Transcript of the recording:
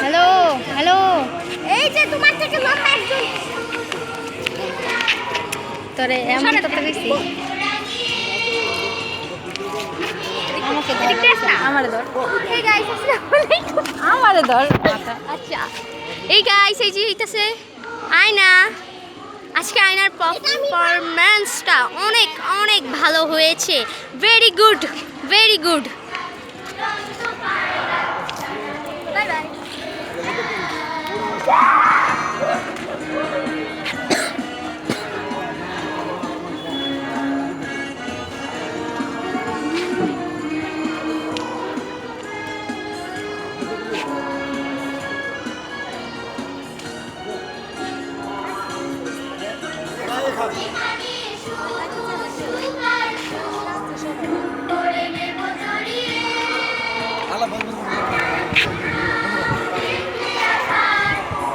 Hello hello. এই যে তোমার থেকে তোরে এমন ধর আমারে ধর। এই গাইস আসসালামু আলাইকুম আমারে ধর। আচ্ছা। এই গাইস এই যে এইটাছে আয়না। আজকে আয়নার পারফরম্যান্সটা অনেক অনেক ভালো হয়েছে। Very good very good bye bye আলা বন্ধু